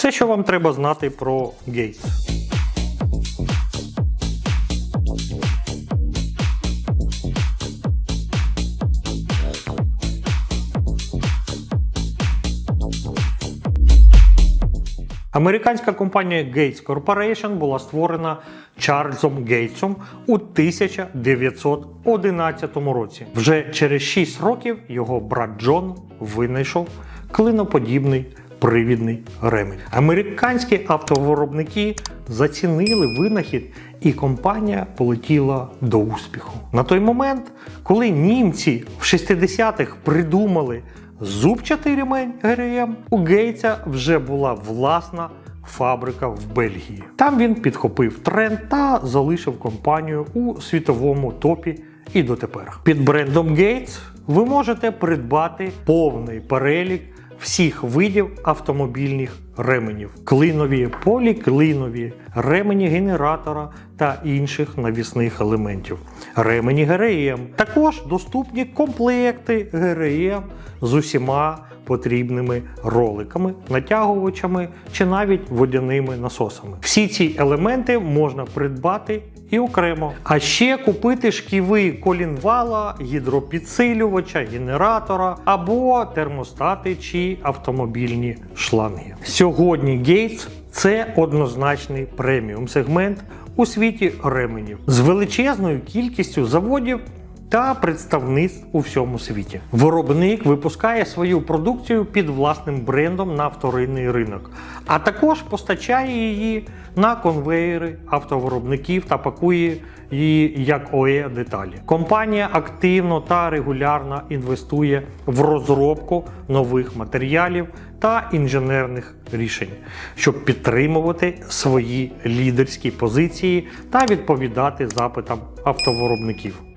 Все, що вам треба знати про Gates. Американська компанія Gates Corporation була створена Чарльзом Гейтсом у 1911 році. Вже через 6 років його брат Джон винайшов клиноподібний привідний ремень. Американські автовиробники зацінили винахід, і компанія полетіла до успіху. На той момент, коли німці в 60-х придумали зубчатий ремень ГРМ, у Гейтса вже була власна фабрика в Бельгії. Там він підхопив тренд та залишив компанію у світовому топі і дотепер. Під брендом Gates ви можете придбати повний перелік всіх видів автомобільних ременів: клинові, поліклинові, ремені генератора та інших навісних елементів. Ремені ГРМ. Також доступні комплекти ГРМ з усіма потрібними роликами, натягувачами чи навіть водяними насосами. Всі ці елементи можна придбати і окремо. А ще купити шківи колінвала, гідропідсилювача, генератора або термостати чи автомобільні шланги. Сьогодні Gates – це однозначний преміум сегмент у світі ременів. З величезною кількістю заводів та представництв у всьому світі. Виробник випускає свою продукцію під власним брендом на вторинний ринок, а також постачає її на конвеєри автовиробників та пакує її як ОЕ деталі. Компанія активно та регулярно інвестує в розробку нових матеріалів та інженерних рішень, щоб підтримувати свої лідерські позиції та відповідати запитам автовиробників.